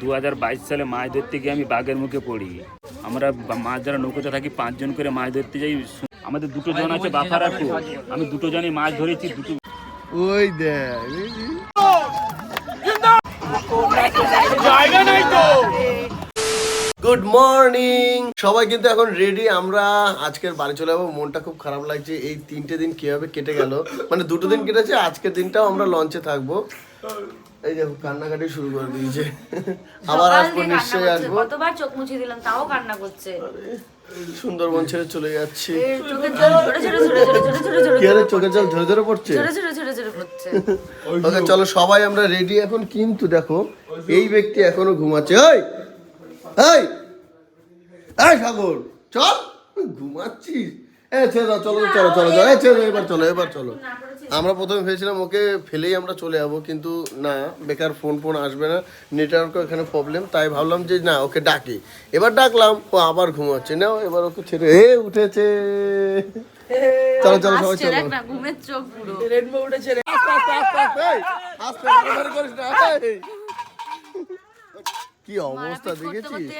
দু হাজার বাইশ সালে মাছ ধরতে গিয়ে আমি বাঘের মুখে পড়ি। আমরা মাছ যারা নৌকোতে থাকি পাঁচজন করে মাছ ধরতে যাই। আমাদের দুটো জন আছে বাফার আর কুয়োর। আমি দুটো জনই মাছ ধরেছি দুটো ওই দেখ গুড মর্নিং। সবাই কিন্তু এখন রেডি আমরা আজকের বাড়ি চলে যাব। মনটা খুব খারাপ লাগছে এই তিনটে দিন কীভাবে কেটে গেল? মানে দুটো দিন কেটেছে আজকের দিনটাও আমরা লঞ্চে থাকব। এই দেখো কান্নাকাটি শুরু করে দিয়েছে। আবার আসব নিশ্চয়ই আসব। কতবার চোখ মুছে দিলাম তাও কান্না করছে। সুন্দরবন ছেড়ে চলে যাচ্ছি। জল ঝরে ঝরে পড়ছে? ওকে চলো সবাই আমরা রেডি এখন কিন্তু দেখো এই ব্যক্তি এখনও ঘুমাচ্ছে। ওই এই এই সাগর চল ঘুমাচ্ছিস। এ ছেড়ে দাও চলো চলো চলো চলো এই ছেড়ে এবার চলো এবার চলো। আমরা প্রথমে ভেবেছিলাম ওকে ফেলেই আমরা চলে যাব। কিন্তু না বেকার ফোন ফোন আসবে না নেটওয়ার্ক এখানে প্রবলেম তাই ভাবলাম যে না ওকে ডাকি। এবার ডাকলাম ও আবার ঘুমাচ্ছে। না এবার ওকে ছেড়ে এ উঠেছে। চলো চলো সবাই চলো। না ঘুমের চোখ পুরো। এই, আস্তে আস্তে ধরে করিস না, এই। কি অবস্থা দেখেছিস?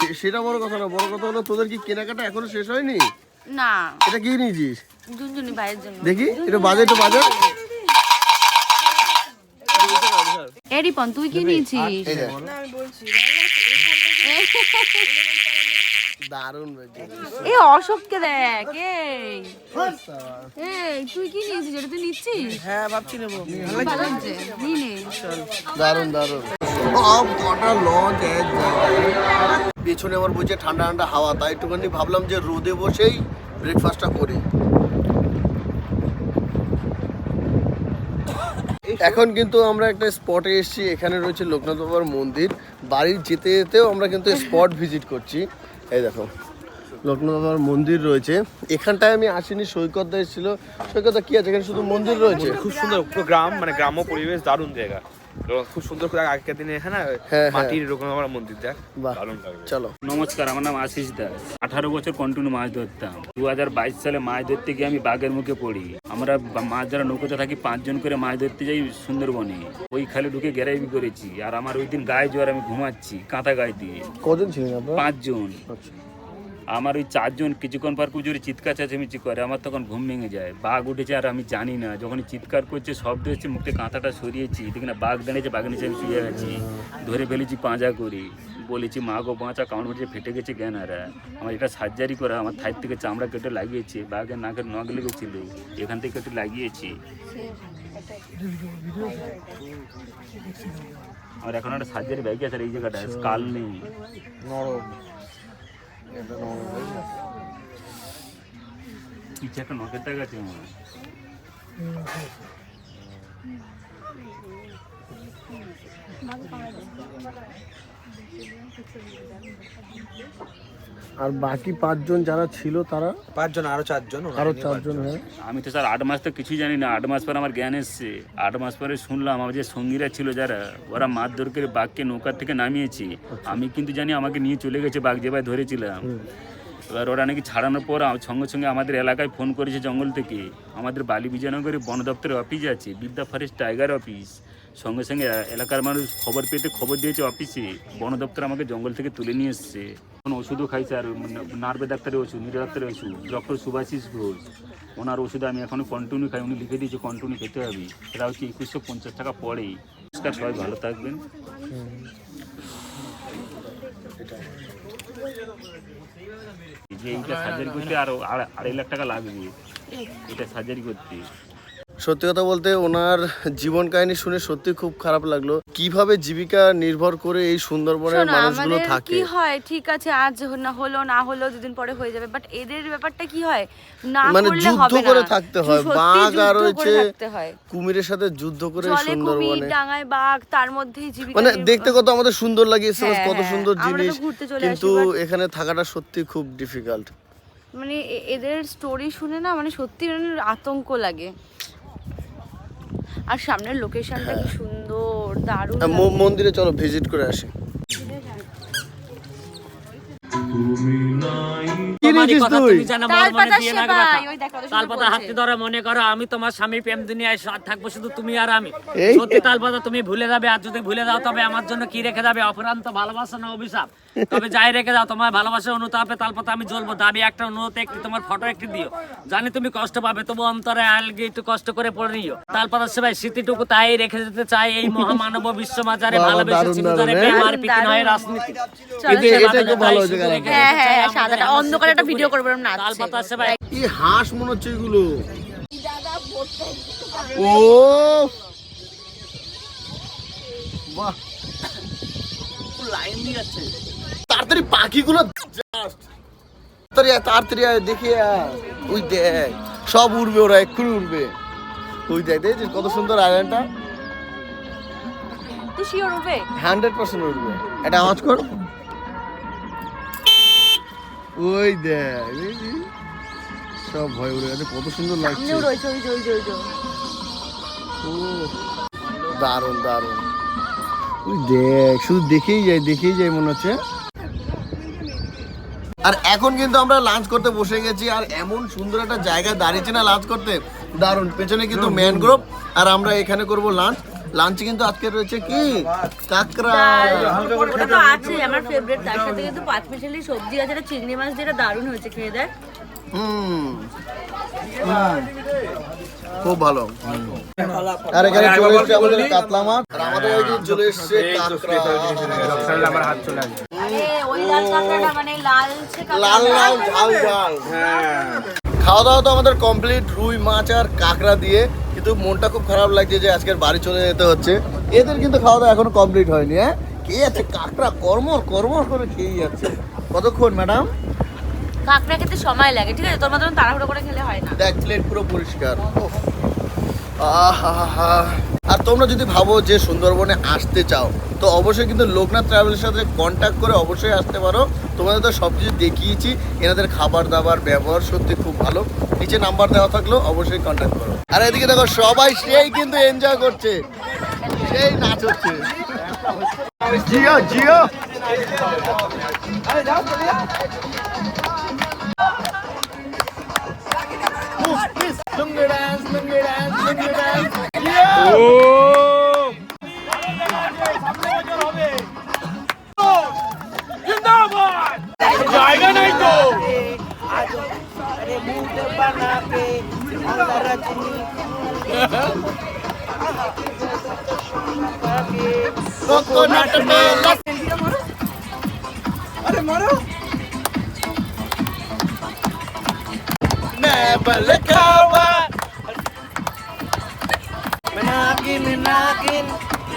সে- সেটা বড় কথা না বড় কথা হলো তোদের কি কেনাকাটা এখনও শেষ হয়নি? না। এটা কি নিয়েছিস ঝুনঝুনি ভাইয়ের জন্য। দেখি এটা বাজে একটু বাজে এ রিপন তুই কি নিয়েছিস এই দেখ। দারুণ বেজে এ অশোককে দেখ এই। এই তুই কি নিয়েছিস এটা তুই নিচ্ছিস? হ্যাঁ ভাবছি নেব। ভালো লাগছে নিয়ে নে। দারুণ দারুণ। কটা এক জায়গায়? পেছনে আমার বলছে ঠান্ডা ঠান্ডা হাওয়া, তাই একটুখানি ভাবলাম যে রোদে বসেই ব্রেকফাস্টটা করি। এখন কিন্তু আমরা একটা স্পটে এসেছি, এখানে রয়েছে লোকনাথ বাবার মন্দির। বাড়ি যেতে যেতেও আমরা কিন্তু স্পট ভিজিট করছি। এই দেখো, লোকনাথ বাবার মন্দির রয়েছে। এখানটায় আমি আসিনি সৈকতদা এসেছিল। সৈকতদা কি আছে? এখানে শুধু মন্দির রয়েছে? খুব সুন্দর গ্রাম মানে গ্রাম্য পরিবেশ, দারুণ জায়গা। খুব সুন্দর করে আগেকার দিনে এখানে হ্যাঁ। মাটির এরকম আমার মন্দির দেখ দারুণ লাগবে। চলো। নমস্কার আমার নাম আশিস দাস। আঠারো বছর কন্টিনিউ মাছ ধরতাম। দু হাজার বাইশ সালে মাছ ধরতে গিয়ে আমি বাঘের মুখে পড়ি। আমরা মাছ যারা নৌকোতে থাকি পাঁচজন করে মাছ ধরতে যাই সুন্দরবনে। ওই খালে ঢুকে গ্যারাইবি করেছি। আর আমার ওই দিন গায়ে জোয়ার আমি ঘুমাচ্ছি কাঁথা গায়ে দিয়ে। কজন ছিলেন আপনারা? পাঁচজন। আমার ওই চারজন কিছুক্ষণ পর কুজুরি চিৎকার চেঁচামেচি করে, আমার তখন ঘুম ভেঙে যায়, বাঘ উঠেছে আর আমি জানি না যখন চিৎকার করছে শব্দ হচ্ছে, মুখে কাঁথাটা সরিয়েছি দেখি না বাঘ দাঁড়িয়েছে, বাঘের নিচে আমি শুয়ে আছি, ধরে ফেলেছি পাঁজা করি, বলেছি, মা গো বাঁচা কামড় মেরেছে, ফেটে গেছে জ্ঞানারা আমার এটা সার্জারি করা, আমার থাইর থেকে চামড়া কেটে লাগিয়েছে বাঘের নাকের নখ লেগেছিল এখান থেকে কেটে লাগিয়েছি। আমার এখন একটা সার্জারি ব্যাগ আছে এই জায়গাটা স্কাল নেই। পিছে একটা নখের দাগ আছে আমার আর বাকি পাঁচজন যারা ছিল তারা? পাঁচজন আরও চারজন আরও চারজন হ্যাঁ। আমি তো স্যার আট মাস তো কিছুই জানি না। আট মাস পর আমার জ্ঞান এসছে। আট মাস পরে শুনলাম আমার যে সঙ্গীরা ছিল যারা ওরা মারধর করে বাঘকে নৌকার থেকে নামিয়েছে। আমি কিন্তু জানি আমাকে নিয়ে চলে গেছে বাঘ যে ভাই ধরেছিলাম। এবার ওরা নাকি ছাড়ানোর পর সঙ্গে সঙ্গে আমাদের এলাকায় ফোন করেছে জঙ্গল থেকে। আমাদের বালি বিজয়নগরে বন দপ্তরের অফিস আছে বিদ্যা ফরেস্ট টাইগার অফিস সঙ্গে সঙ্গে এলাকার মানুষ খবর পেতে খবর দিয়েছে অফিসে বন দপ্তর আমাকে জঙ্গল থেকে তুলে নিয়ে এসছে। এখন ওষুধও খাইছে আর নার্ভে ডাক্তারের ওষুধ নিরে ডাক্তারের ওষুধ, ডক্টর সুভাষিস ঘোষ। ওনার ওষুধ আমি এখনও কন্টিনিউ খাই, উনি লিখে দিয়েছে কন্টিনিউ খেতে হবে। সেটা হচ্ছে একুশশো পঞ্চাশ টাকা পড়েই। নমস্কার, সবাই ভালো থাকবেন। যে এইটা সার্জারি করতে আরও আড়া- আড়াই লাখ টাকা লাগবে। এটা সার্জারি করতে। সত্যি কথা বলতে ওনার জীবন কাহিনী শুনে সত্যি খুব খারাপ লাগল। কীভাবে জীবিকা নির্ভর করে এই সুন্দরবনের মানুষগুলো থাকে? কি হয়? ঠিক আছে আজ না হলো না হলো দুদিন পরে হয়ে যাবে বাট এদের ব্যাপারটা কি হয়? না মানে যুদ্ধ করে থাকতে হয়। বাঘ আর হচ্ছে কুমিরের সাথে যুদ্ধ করে সুন্দরবনে। ডাঙায় বাঘ তার মধ্যেই জীবিকা মানে দেখতে কত আমাদের সুন্দর লাগে হ্যাঁ, কত হ্যাঁ। সুন্দর জিনিস। ঘুরতে চলে আসি, কিন্তু এখানে থাকাটা সত্যি খুব ডিফিকাল্ট মানে এদের স্টোরি শুনে না মানে সত্যি মানে আতঙ্ক লাগে। আর সামনের লোকেশনটা কি সুন্দর দারুণ। হ্যাঁ, মন্দিরে চলো ভিজিট করে আসি? তুমি মনে তালপাতা দিয়ে সেবাই, লাগবে না। ওই দেখো, কত সুন্দর তালপাতা বলছে। হাতে ধরে করো আমি তোমার স্বামী প্রেম দুনিয়ায় থাকব শুধু তুমি আর আমি এই। সত্যি তালপাতা তুমি ভুলে যাবে আর যদি ভুলে যাও তবে আমার জন্য কি রেখে যাবে অপরান্ত ভালোবাসা না অভিশাপ তবে যাই রেখে যাও তোমার ভালোবাসা অনুতাপে তালপাতা আমি জ্বলবো দাবি একটা অনুরোধ একটি তোমার ফটো একটি দিও জানি তুমি কষ্ট পাবে তবু অন্তরে আলগে একটু কষ্ট করে পড়ে নিও তালপাতার সেবাই স্মৃতিটুকু তাই রেখে যেতে চাই এই মহামানব বিশ্ব মাজারে ভালোবেসে প্রেম হ্যাঁ? আর রাজনীতি। হ্যাঁ হ্যাঁ হ্যাঁ, সাদাটা অন্ধকারে একটা ভিডিও করব এরম নাচছে তালপাতার সেবাই। কি হাঁস মনে হচ্ছে এগুলো। ও! বাহ। লাইন দিয়ে যাচ্ছে তাড়াতাড়ি পাখিগুলো তাড়াতাড়ি আয়, তাড়াতাড়ি আয়, ওই দেখ সব উড়বে ওরা এক্ষুনি উড়বে। ওই দেখ দেখছিস কত সুন্দর আয়রনটা তুই শিওর উঠবে হান্ড্রেড পার্সেন্ট উঠবে এটা আওয়াজ কর। ওই দেখ সব ভয় উড়ে গেছে কত সুন্দর লাগছে। রয়েছে ওই ওই ওই ও দারুণ দারুণ। ওই দেখ শুধু দেখেই যাই দেখেই যাই মনে হচ্ছে। আর এখন কিন্তু আমরা লাঞ্চ করতে বসে গেছি আর এমন সুন্দর একটা জায়গা দাঁড়িয়েছি না লাঞ্চ করতে। দারুণ পেছনে কিন্তু ম্যানগ্রোভ আর আমরা এখানে করব লাঞ্চ লাঞ্চে কিন্তু আজকে রয়েছে কি? কাকড়া। ওটা তো আছে আমার ফেভারিট তার সাথে কিন্তু পাঁচ মিশালি সবজি আছে এটা চিংড়ি মাছ যেটা দারুণ হয়েছে খেয়ে দেখ। হুম। হুম। খুব ভালো। আর এখানে চলে এসছে আমাদের কাতলা মাছ আর আমাদের এদিকে চলে এসছে কাঁকড়া। আরে ওই লাল কাঁকড়াটা মানে লাল লাল ঝাল ঝাল। খাওয়া দাওয়া তো আমাদের কমপ্লিট রুই মাছ আর কাঁকড়া দিয়ে। কিন্তু মনটা খুব খারাপ লাগছে যে আজকের বাড়ি চলে যেতে হচ্ছে। এদের কিন্তু খাওয়া দাওয়া এখনও কমপ্লিট হয়নি হ্যাঁ? কে আছে? কাঁকড়া কর্মর কর্মর করে খেয়ে যাচ্ছে। কতক্ষণ ম্যাডাম কাঁকড়া খেতে সময় লাগে ঠিক আছে? তোর মতন তাড়াহুড়ো করে খেলে হয় না। দেখ প্লেট পুরো পরিষ্কার। উফ। আহাহাহা। আর তোমরা যদি ভাবো যে সুন্দরবনে আসতে চাও তো অবশ্যই কিন্তু লোকনাথ ট্রাভেলের সাথে কন্ট্যাক্ট করে অবশ্যই আসতে পারো তোমাদের তো সব কিছু দেখিয়েছি এনাদের খাবার দাবার ব্যবহার সত্যি খুব ভালো নিচে নাম্বার দেওয়া থাকলেও অবশ্যই কন্ট্যাক্ট করো আর এদিকে দেখো সবাই সেই কিন্তু এনজয় করছে সেই নাচ হচ্ছে লুঙ্গি Dance lungi dance lungi dance coconut মেলা Never let go. Nagin, nagin,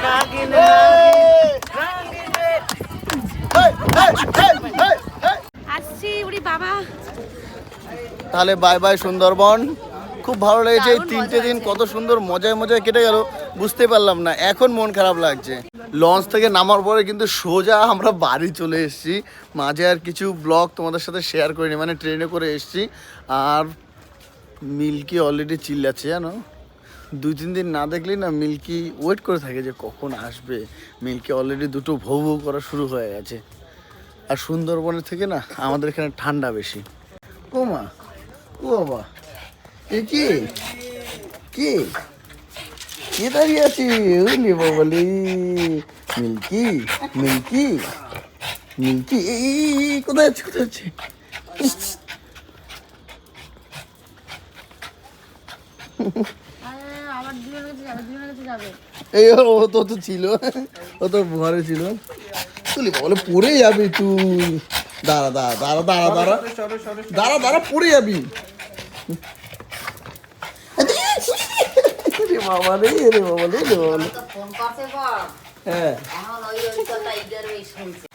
nagin, nagin. Hey, hey, hey, hey, hey. আসছি উড়ি বাবা তাহলে বাই বাই সুন্দরবন। খুব ভালো লেগেছে এই তিনটে দিন কত সুন্দর মজায় মজায় কেটে গেল বুঝতে পারলাম না এখন মন খারাপ লাগছে। লঞ্চ থেকে নামার পরে কিন্তু সোজা আমরা বাড়ি চলে এসেছি। মাঝে আর কিছু ব্লগ তোমাদের সাথে শেয়ার করিনি মানে ট্রেনে করে এসেছি। আর মিল্কি অলরেডি চিল্লাচ্ছে জানো? দুই তিন দিন না দেখলেই না মিল্কি ওয়েট করে থাকে যে কখন আসবে। মিল্কি অলরেডি দুটো ভৌ ভৌ করা শুরু হয়ে গেছে। আর সুন্দরবনের থেকে না আমাদের এখানে ঠান্ডা বেশি। ও মা। ও বাবা। এ কি? কে? কে দাঁড়িয়ে আছি বুঝলি বাবলি মিল্কি মিল্কি মিল্কি। এই, কোথায় আছে কোথায় আছে এই ও তো ছিল। ও তো ঘরে ছিল। বলে পড়ে যাবি তুই। দাঁড়া দাঁড়া দাঁড়া দাঁড়া দাঁড়া। দাঁড়া দাঁড়া পড়ে যাবি রে বাবা রে রে বাবা রে। রে বাবা হ্যাঁ।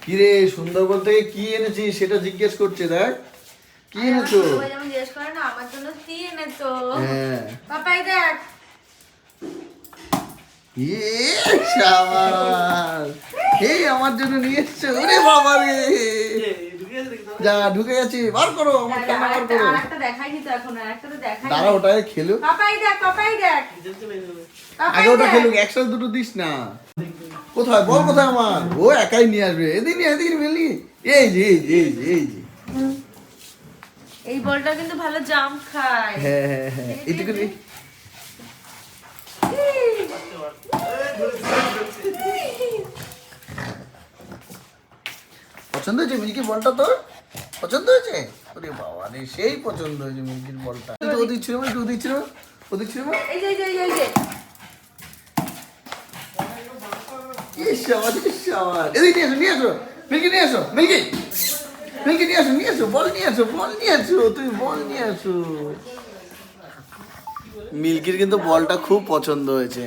কিরে সুন্দরবন থেকে কি এনেছিস সেটা জিজ্ঞেস করছে দেখ। কি এনেছো? জিজ্ঞেস করে না আমার জন্য কি এনেছো। হ্যাঁ। পাপাই দেখ। আমার জন্য নিয়ে এসছো। ওরে বাবা রে। যা ঢুকে গেছি বার করো আমার খেলনা বার করো। আরেকটা দেখাইনি তো এখন আরেকটা তো দেখাই দাঁড়া ওটাকে খেলুক। পাপাই দেখ পাপাই দেখ। আগে ওটা। খেলুক একসাথে দুটো দিস না। কোথায় বল কোথায় আমার? ও একাই নিয়ে আসবে। এদিন এদিন মিলি এই যে এই যে এই যে এই যে। এই বলটা কিন্তু ভালো জাম খায়। হ্যাঁ হ্যাঁ হ্যাঁ। এটুকুনি পছন্দ হয়েছে মিল্কির বলটা তোর পছন্দ হয়েছে ওরে বাবা রে সেই পছন্দ হয়েছে মিল্কির বলটা একটু ওদিক ছিল একটু ওদিক ছিল ওদিক ছিল এই যে এই যে, এই যে ইস আমার ইস আমার এদিকে নিয়ে আসো নিয়ে আসো মিল্কি নিয়ে আসো মিল্কি মিল্কি নিয়ে আসো নিয়ে আসো বল নিয়ে আসো বল নিয়ে আসো তুমি বল নিয়ে আসো মিল্কির কিন্তু বলটা খুব পছন্দ হয়েছে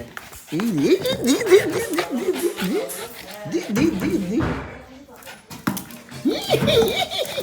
Hihihihi!